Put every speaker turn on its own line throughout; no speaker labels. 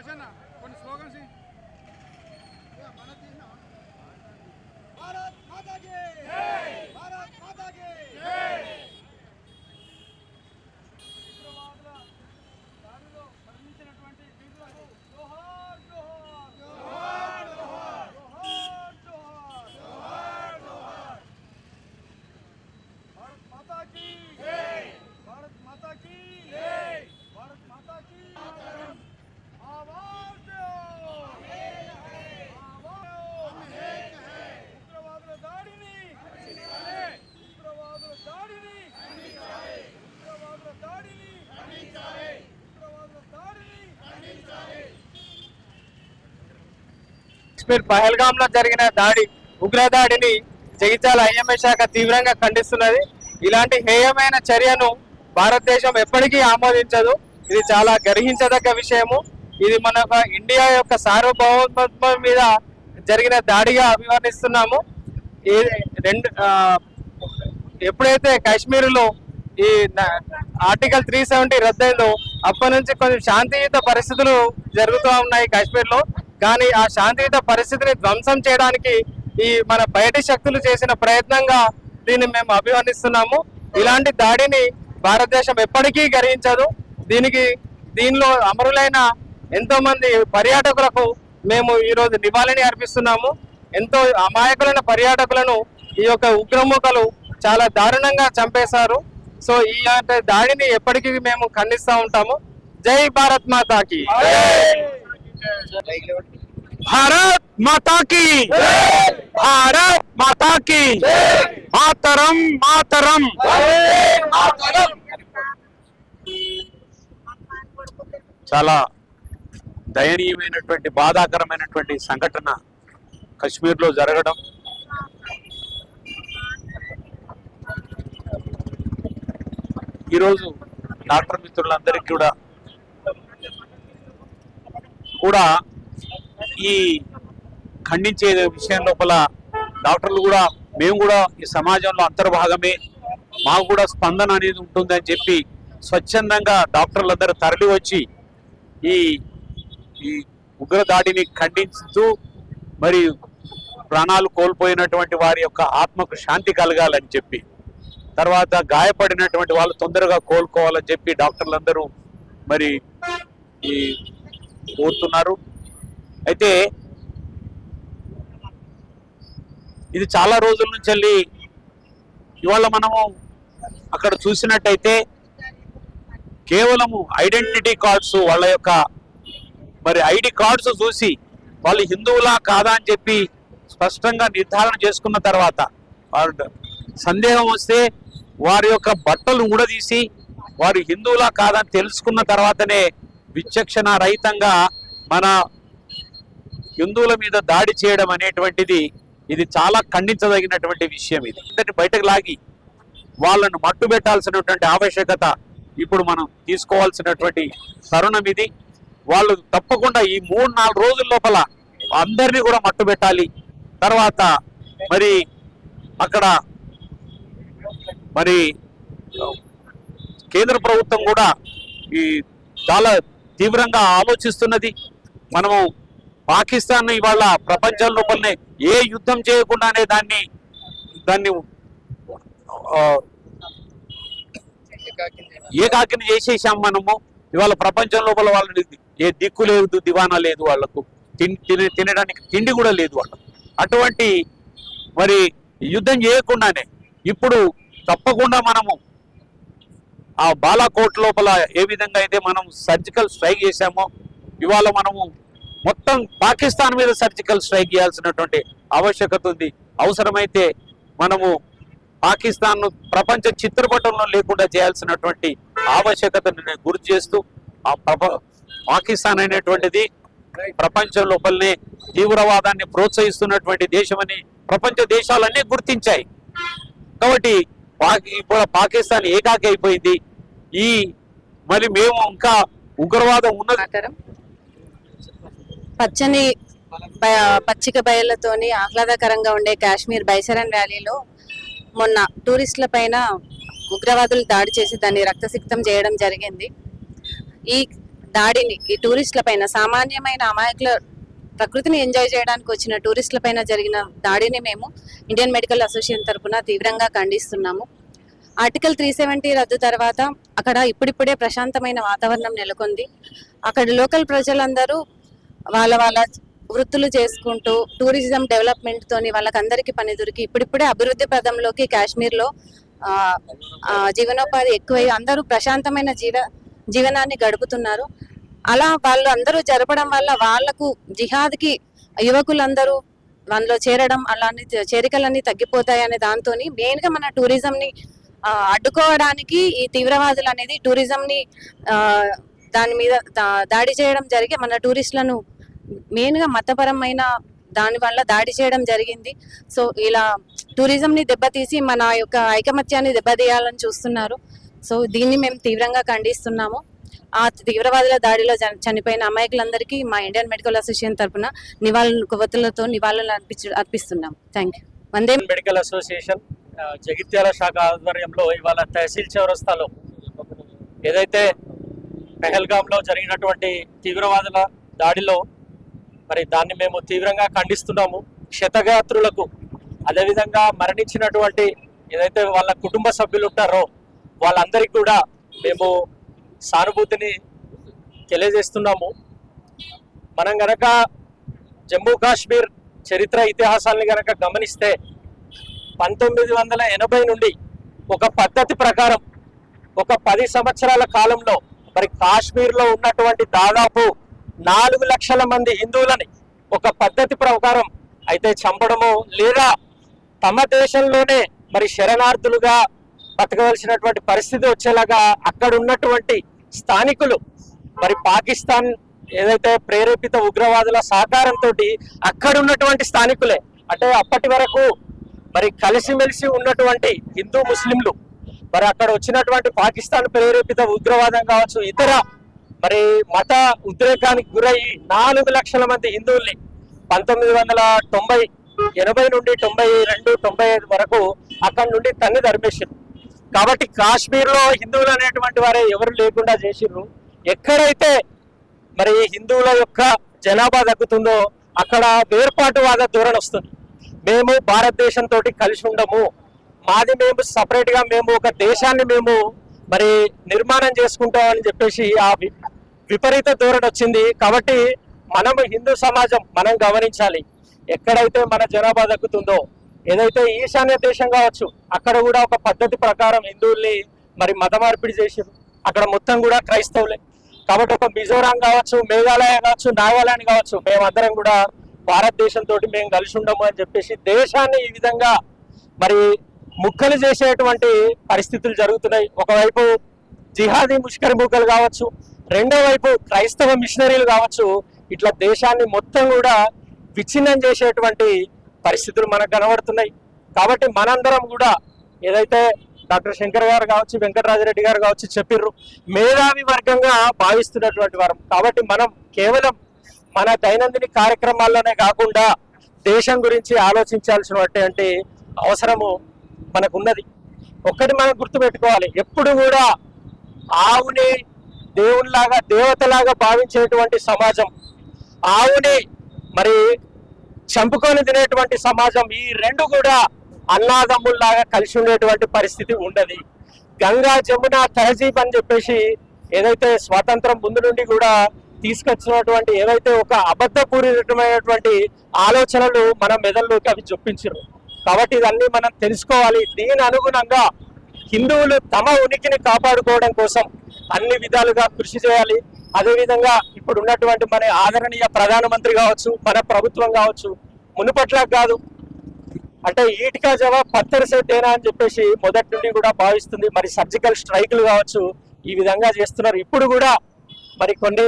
కాశన్న కొన్ని స్లోగన్స్
కాశ్మీర్ పహల్గామ్లో జరిగిన దాడి ఉగ్ర దాడిని జగిత్యాల ఐఎంఏ శాఖ తీవ్రంగా ఖండిస్తున్నది. ఇలాంటి హేయమైన చర్యను భారతదేశం ఎప్పటికీ ఆమోదించదు. ఇది చాలా గర్హించదగ్గ విషయము. ఇది మన ఇండియా యొక్క సార్వభౌమత్వం మీద జరిగిన దాడిగా అభివర్ణిస్తున్నాము. ఈ రెండు ఎప్పుడైతే కాశ్మీర్లో ఈ ఆర్టికల్ త్రీ సెవెంటీ రద్దయిందో అప్పటి నుంచి కొంచెం శాంతియుత పరిస్థితులు జరుగుతూ ఉన్నాయి కాశ్మీర్లో కానీ ఆ శాంతియుత పరిస్థితిని ధ్వంసం చేయడానికి ఈ మన బయటి శక్తులు చేసిన ప్రయత్నంగా దీన్ని మేము అభివర్ణిస్తున్నాము. ఇలాంటి దాడిని భారతదేశం ఎప్పటికీ గర్హించదు. దీనికి దీనిలో అమరులైన ఎంతో మంది పర్యాటకులకు మేము ఈ రోజు నివాళిని అర్పిస్తున్నాము. ఎంతో అమాయకులైన పర్యాటకులను ఈ యొక్క ఉగ్రముఖలు చాలా దారుణంగా చంపేశారు. సో ఈ దాడిని ఎప్పటికీ మేము ఖండిస్తూ ఉంటాము. జై భారత్ మాతాకి.
భారత్ మాతాకి భారత్ మాతాకి మాతరం మాతరం చాలా దయనీయమైనటువంటి బాధాకరమైనటువంటి సంఘటన కశ్మీర్లో జరగడం. ఈరోజు డాక్టర్ మిత్రులందరికీ కూడా కూడా ఈ ఖండించే విషయం లోపల డాక్టర్లు కూడా మేము కూడా ఈ సమాజంలో అంతర్భాగమే. మాకు కూడా స్పందన అనేది ఉంటుందని చెప్పి స్వచ్ఛందంగా డాక్టర్లందరూ తరలి వచ్చి ఈ ఈ ఉగ్రదాడిని ఖండిస్తూ మరి ప్రాణాలు కోల్పోయినటువంటి వారి యొక్క ఆత్మకు శాంతి కలగాలని చెప్పి తర్వాత గాయపడినటువంటి వాళ్ళు తొందరగా కోలుకోవాలని చెప్పి డాక్టర్లందరూ మరి ఈ కోరుతున్నారు. అయితే ఇది చాలా రోజుల నుంచి వెళ్ళి ఇవాళ మనము అక్కడ చూసినట్టయితే కేవలము ఐడెంటిటీ కార్డ్స్ వాళ్ళ యొక్క మరి ఐడి కార్డ్స్ చూసి వాళ్ళు హిందువులా కాదా అని చెప్పి స్పష్టంగా నిర్ధారణ చేసుకున్న తర్వాత సందేహం వస్తే వారి యొక్క బట్టలు ఊడదీసి వారు హిందువులా కాదని తెలుసుకున్న తర్వాతనే విచక్షణ రహితంగా మన హిందువుల మీద దాడి చేయడం అనేటువంటిది ఇది చాలా ఖండించదగినటువంటి విషయం ఇది. ఇంతటి బయటకు లాగి వాళ్ళను మట్టు పెట్టాల్సినటువంటి ఆవశ్యకత ఇప్పుడు మనం తీసుకోవాల్సినటువంటి తరుణం ఇది. వాళ్ళు తప్పకుండా ఈ మూడు నాలుగు రోజుల లోపల అందరినీ కూడా మట్టు పెట్టాలి. తర్వాత మరి అక్కడ మరి కేంద్ర ప్రభుత్వం కూడా ఈ చాలా తీవ్రంగా ఆలోచిస్తున్నది. మనము పాకిస్తాన్ ఇవాళ ప్రపంచం లోపలనే ఏ యుద్ధం చేయకుండానే దాన్ని దాన్ని ఏకాకిని చేసేసాం మనము. ఇవాళ ప్రపంచం లోపల వాళ్ళని ఏ దిక్కు లేదు దివానా లేదు వాళ్ళకు. తిన్- తినే తినడానికి తిండి కూడా లేదు వాళ్ళకు. అటువంటి మరి యుద్ధం చేయకుండానే ఇప్పుడు తప్పకుండా మనము ఆ బాలాకోట్ లోపల ఏ విధంగా అయితే మనం సర్జికల్ స్ట్రైక్ చేశామో ఇవాళ మనము మొత్తం పాకిస్తాన్ మీద సర్జికల్ స్ట్రైక్ చేయాల్సినటువంటి ఆవశ్యకత ఉంది. అవసరమైతే మనము పాకిస్తాన్ ప్రపంచ చిత్రపటంలో లేకుండా చేయాల్సినటువంటి ఆవశ్యకతను నేను గుర్తు చేస్తూ ఆ ప్రప పాకిస్తాన్ అనేటువంటిది ప్రపంచం లోపలనే తీవ్రవాదాన్ని ప్రోత్సహిస్తున్నటువంటి దేశమని ప్రపంచ దేశాలన్నీ గుర్తించాయి. కాబట్టి ఇప్పుడు పాకిస్తాన్ ఏకాకి అయిపోయింది ఈ మరి మేము ఇంకా ఉగ్రవాదం ఉన్నది
పచ్చని బ- పచ్చిక బయళ్ళతోని ఆహ్లాదకరంగా ఉండే కాశ్మీర్ బైసరన్ వ్యాలీలో మొన్న టూరిస్టుల పైన ఉగ్రవాదులు దాడి చేసి దాన్ని రక్తసిక్తం చేయడం జరిగింది. ఈ దాడిని ఈ టూరిస్టుల పైన సామాన్యమైన అమాయకుల ప్రకృతిని ఎంజాయ్ చేయడానికి వచ్చిన టూరిస్టుల పైన జరిగిన దాడిని మేము ఇండియన్ మెడికల్ అసోసియేషన్ తరపున తీవ్రంగా ఖండిస్తున్నాము. ఆర్టికల్ త్రీ సెవెంటీ రద్దు తర్వాత అక్కడ ఇప్పుడిప్పుడే ప్రశాంతమైన వాతావరణం నెలకొంది. అక్కడ లోకల్ ప్రజలందరూ వాళ్ళ వాళ్ళ వృత్తులు చేసుకుంటూ టూరిజం డెవలప్మెంట్ తోని వాళ్ళకందరికీ పని దొరికి ఇప్పుడిప్పుడే అభివృద్ధి పదంలోకి కాశ్మీర్లో జీవనోపాధి ఎక్కువై అందరూ ప్రశాంతమైన జీవ జీవనాన్ని గడుపుతున్నారు. అలా వాళ్ళు అందరూ జరపడం వల్ల వాళ్ళకు జిహాద్కి యువకులందరూ మనలో చేరడం అలాంటి చేరికలన్నీ తగ్గిపోతాయి అనే దాంతో మెయిన్గా మన టూరిజం ని అడ్డుకోవడానికి ఈ తీవ్రవాదులు అనేది టూరిజం ని ఆ, దాని మీద దా- దాడి చేయడం జరిగి మన టూరిస్టులను మెయిన్గా మతపరమైన దాని వల్ల దాడి చేయడం జరిగింది. సో ఇలా టూరిజంని దెబ్బతీసి మన యొక్క ఐకమత్యాన్ని దెబ్బతీయాలని చూస్తున్నారు. సో దీన్ని మేము తీవ్రంగా ఖండిస్తున్నాము. ఆ తీవ్రవాదుల దాడిలో చనిపోయిన అమాయకులందరికీ మా ఇండియన్ మెడికల్ అసోసియేషన్ తరపున నివాళులు కొవ్వతులతో నివాళులు అర్పించ అర్పిస్తున్నాం. Thank you. Vande
medical association Jagtial శాఖ ఆధ్వర్యంలో ఇవాళ తహసీల్ చౌరస్తాలో ఏదైతే పెహల్గాంలో జరిగినటువంటి తీవ్రవాదుల దాడిలో మరి దాన్ని మేము తీవ్రంగా ఖండిస్తున్నాము. క్షతగాత్రులకు అదేవిధంగా మరణించినటువంటి ఏదైతే వాళ్ళ కుటుంబ సభ్యులు ఉంటారో వాళ్ళందరికీ కూడా మేము సానుభూతిని తెలియజేస్తున్నాము. మనం గనక జమ్మూ కాశ్మీర్ చరిత్ర ఇతిహాసాన్ని గనక గమనిస్తే పంతొమ్మిది వందల ఎనభై నుండి ఒక పద్ధతి ప్రకారం ఒక పది సంవత్సరాల కాలంలో మరి కాశ్మీర్లో ఉన్నటువంటి దాదాపు నాలుగు లక్షల మంది హిందువులని ఒక పద్ధతి ప్రకారం అయితే చంపడము లేదా తమ దేశంలోనే మరి శరణార్థులుగా బతకవలసినటువంటి పరిస్థితి వచ్చేలాగా అక్కడ ఉన్నటువంటి స్థానికులు మరి పాకిస్తాన్ ఏదైతే ప్రేరేపిత ఉగ్రవాదుల సహకారంతో అక్కడ ఉన్నటువంటి స్థానికులే. అంటే అప్పటి వరకు మరి కలిసిమెలిసి ఉన్నటువంటి హిందూ ముస్లింలు మరి అక్కడ వచ్చినటువంటి పాకిస్తాన్ ప్రేరేపిత ఉగ్రవాదం కావచ్చు ఇతర మరి మత ఉద్రేకానికి గురయ్యి నాలుగు లక్షల మంది హిందువుల్ని పంతొమ్మిది వందల తొంభై ఎనభై నుండి తొంభై రెండు తొంభై ఐదు వరకు అక్కడి నుండి తన్ని ధర్మేశారు కాబట్టి కాశ్మీర్లో హిందువులు అనేటువంటి వారే ఎవరు లేకుండా చేసిర్రు ఎక్కడైతే మరి హిందువుల యొక్క జనాభా తగ్గుతుందో అక్కడ వేర్పాటువాద ధోరణి వస్తుంది. మేము భారతదేశంతో కలిసి ఉండము. మాది మేము సపరేట్గా మేము ఒక దేశాన్ని మేము మరి నిర్మాణం చేసుకుంటామని చెప్పేసి ఆ విపరీత ధోరణి వచ్చింది. కాబట్టి మనం హిందూ సమాజం మనం గమనించాలి. ఎక్కడైతే మన జనాభా తగ్గుతుందో ఏదైతే ఈశాన్య దేశం కావచ్చు అక్కడ కూడా ఒక పద్ధతి ప్రకారం హిందువుల్ని మరి మత మార్పిడి చేసారు అక్కడ మొత్తం కూడా క్రైస్తవులే. కాబట్టి ఒక మిజోరాం కావచ్చు మేఘాలయ కావచ్చు నాగాలాండ్ కావచ్చు మేమందరం కూడా భారతదేశంతో మేము కలిసి ఉండము అని చెప్పేసి దేశాన్ని ఈ విధంగా మరి ముక్కలు చేసేటువంటి పరిస్థితులు జరుగుతున్నాయి. ఒకవైపు జిహాదీ ముష్కరి ముక్కలు కావచ్చు రెండో వైపు క్రైస్తవ మిషనరీలు కావచ్చు ఇట్లా దేశాన్ని మొత్తం కూడా విచ్ఛిన్నం చేసేటువంటి పరిస్థితులు మనకు కనబడుతున్నాయి. కాబట్టి మనందరం కూడా ఏదైతే డాక్టర్ శంకర్ గారు కావచ్చు వెంకటరాజరెడ్డి గారు కావచ్చు చెప్పిర్రు మేధావి వర్గంగా భావిస్తున్నటువంటి వారం. కాబట్టి మనం కేవలం మన దైనందిన కార్యక్రమాల్లోనే కాకుండా దేశం గురించి ఆలోచించాల్సినటువంటి అవసరము మనకున్నది. ఒక్కటి మనం గుర్తుపెట్టుకోవాలి. ఎప్పుడు కూడా ఆవుని దేవునిలాగా దేవతలాగా భావించేటువంటి సమాజం ఆవుని మరి చంపుకొని తినేటువంటి సమాజం ఈ రెండు కూడా అన్నాదమ్ముల్లాగా కలిసి ఉండేటువంటి పరిస్థితి ఉండదు. గంగా జమున తహజీబ్ అని చెప్పేసి ఏదైతే స్వాతంత్రం ముందు నుండి కూడా తీసుకొచ్చినటువంటి ఏదైతే ఒక అబద్ధపూరితమైనటువంటి ఆలోచనలు మన మెదల్లోకి అవి చొప్పించారు కాబట్టి ఇదన్నీ మనం తెలుసుకోవాలి. దీని అనుగుణంగా హిందువులు తమ ఉనికిని కాపాడుకోవడం కోసం అన్ని విధాలుగా కృషి చేయాలి. అదేవిధంగా ఇప్పుడు ఉన్నటువంటి మన ఆదరణీయ ప్రధానమంత్రి కావచ్చు మన ప్రభుత్వం కావచ్చు మునుపట్లా కాదు. అంటే ఈటికా జవాబ్ పత్తర్ సే అని చెప్పేసి మొదటి నుండి కూడా భావిస్తుంది. మరి సర్జికల్ స్ట్రైక్లు కావచ్చు ఈ విధంగా చేస్తున్నారు. ఇప్పుడు కూడా మరి కొన్ని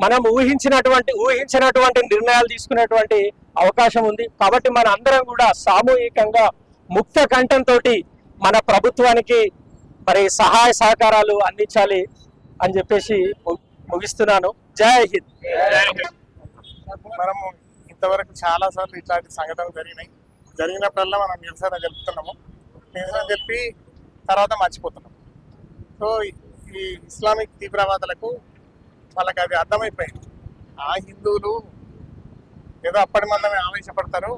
మనం ఊహించినటువంటి ఊహించినటువంటి నిర్ణయాలు తీసుకునేటువంటి అవకాశం ఉంది. కాబట్టి మన అందరం కూడా సామూహికంగా ముక్త కంఠంతో మన ప్రభుత్వానికి మరి సహాయ సహకారాలు అందించాలి అని చెప్పేసి ము- ముగిస్తున్నాను. జై హింద్.
మనము ఇంతవరకు చాలా సార్లు ఇట్లాంటి సంఘటనలు జరిగినాయి. జరిగినప్పుడల్లా మనం నిరసన తెలుపుతున్నాము. నిరసన చెప్పి తర్వాత మర్చిపోతున్నాం. సో ఈ ఇస్లామిక్ తీవ్రవాదులకు వాళ్ళకి అది అర్థమైపోయింది ఆ హిందువులు ఏదో అప్పటి మందమే ఆవేశపడతారు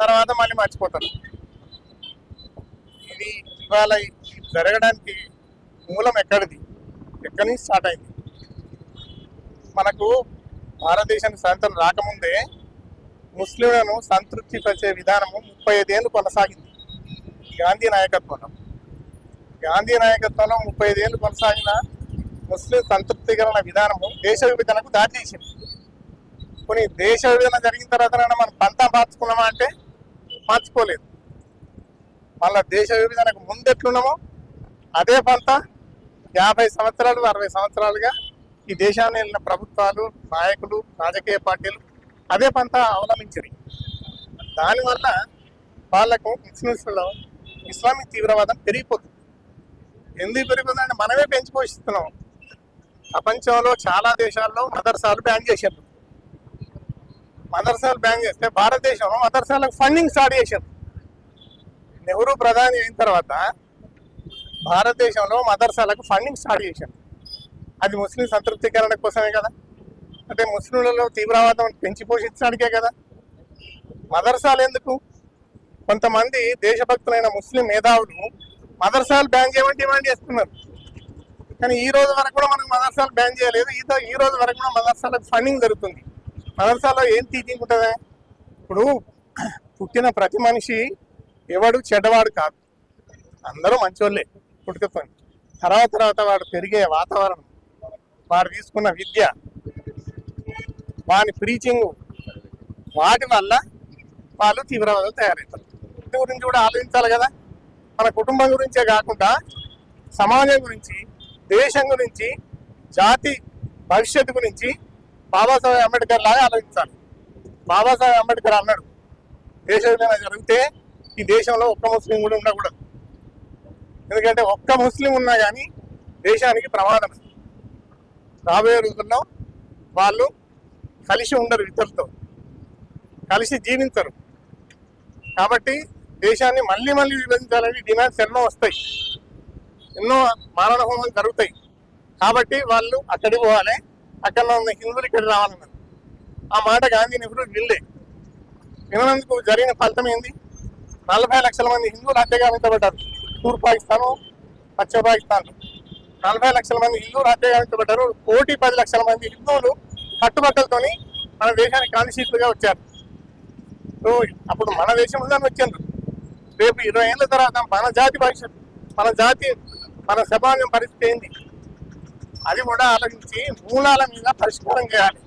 తర్వాత మళ్ళీ మర్చిపోతారు. ఇది ఇవాళ జరగడానికి మూలం ఎక్కడిది? ఎక్కడి నుంచి స్టార్ట్ అయింది? మనకు భారతదేశానికి స్వాతంత్రం రాకముందే ముస్లింలను సంతృప్తి పరిచే విధానము ముప్పై ఐదేళ్ళు కొనసాగింది. గాంధీ నాయకత్వంలో. గాంధీ నాయకత్వంలో ముప్పై ఐదేళ్ళు కొనసాగిన ముస్లిం సంతృప్తికరణ విధానము దేశ విభజనకు దారి తీసింది కొన్ని దేశ విభజన జరిగిన తర్వాత మనం పంతా మార్చుకున్నామా అంటే మార్చుకోలేదు. మళ్ళా దేశ విభజనకు ముందు ఎట్లున్నామో అదే పంత యాభై సంవత్సరాలు అరవై సంవత్సరాలుగా ఈ దేశాన్ని వెళ్ళిన ప్రభుత్వాలు నాయకులు రాజకీయ పార్టీలు అదే పంత అవలంబించింది దానివల్ల వాళ్ళకు ముస్లింస్లో ఇస్లామిక్ తీవ్రవాదం పెరిగిపోతుంది. ఎందుకు పెరిగిపోతుందంటే మనమే పెంచిపోషిస్తున్నాం. ప్రపంచంలో చాలా దేశాల్లో మదర్సాలు బ్యాన్ చేశారు. మదర్సాలు బ్యాన్ చేస్తే భారతదేశంలో మదర్సాలకు ఫండింగ్ స్టార్ట్ చేశారు. నెహ్రూ ప్రధాని అయిన తర్వాత భారతదేశంలో మదర్సాలకు ఫండింగ్ స్టార్ట్ చేశారు. అది ముస్లిం సంతృప్తికరణ కోసమే కదా? అంటే ముస్లింలలో తీవ్రవాదం పెంచి పోషించడానికే కదా? మదర్సాలు ఎందుకు? కొంతమంది దేశభక్తులైన ముస్లిం మేధావులు మదర్సాలు బ్యాన్ చేయమని డిమాండ్ చేస్తున్నారు. కానీ ఈ రోజు వరకు కూడా మనకు మదర్సాలు బ్యాన్ చేయలేదు. ఈ ఈ రోజు వరకు కూడా మదర్సాలకు ఫండింగ్ జరుగుతుంది మదర్సాలో ఏం టీచింగ్ ఉంటుంది? ఇప్పుడు పుట్టిన ప్రతి మనిషి ఎవడు చెడ్డవాడు కాదు. అందరూ మంచోళ్ళే పుట్టుకతో తర్వాత తర్వాత వాడు పెరిగే వాతావరణం వాడు తీసుకున్న విద్య వాని ప్రీచింగ్ వాటి వల్ల వాళ్ళు తీవ్రవాదం తయారవుతారు. ఇంటి గురించి కూడా ఆలోచించాలి కదా. మన కుటుంబం గురించే కాకుండా సమాజం గురించి దేశం గురించి జాతి భవిష్యత్తు గురించి బాబాసాహెబ్ అంబేద్కర్ లాగా ఆలోచించాలి. బాబాసాహెబ్ అంబేద్కర్ అన్నాడు దేశ విభజన జరిగితే ఈ దేశంలో ఒక్క ముస్లిం కూడా ఉండకూడదు. ఎందుకంటే ఒక్క ముస్లిం ఉన్నా కానీ దేశానికి ప్రమాదం రాబోయే రోజుల్లో వాళ్ళు కలిసి ఉండరు ఇతరులతో. కలిసి జీవించరు. కాబట్టి దేశాన్ని మళ్ళీ మళ్ళీ విభజించాలని డిమాండ్స్ ఎన్నో వస్తాయి. ఎన్నో మారణ హోమాలు జరుగుతాయి. కాబట్టి వాళ్ళు అక్కడికి పోవాలి. అక్కడ ఉన్న హిందువులు ఇక్కడ రావాలన్నారు. ఆ మాట గాంధీ నెహ్రూ వినలే. వినందుకు జరిగిన ఫలితం ఏంది? నలభై లక్షల మంది హిందువులు హత్యగావించబడ్డారు తూర్పు పాకిస్తాన్ పశ్చిమ పాకిస్తాన్ నలభై లక్షల మంది హిందువులు హత్యగావించబడ్డారు కోటి పది లక్షల మంది హిందువులు కట్టుబట్టలతోని మన దేశానికి కాన్స్టిట్యూట్గా వచ్చారు. సో అప్పుడు మన దేశంలోనే వచ్చారు. వచ్చిండ్రు రేపు ఇరవై ఏళ్ళ తర్వాత మన జాతి భవిష్యత్తు మన జాతి మన సమాజం పరిస్థితి ఏంది? అది కూడా ఆలోచించి మూలాల మీద పరిష్కారం చేయాలి.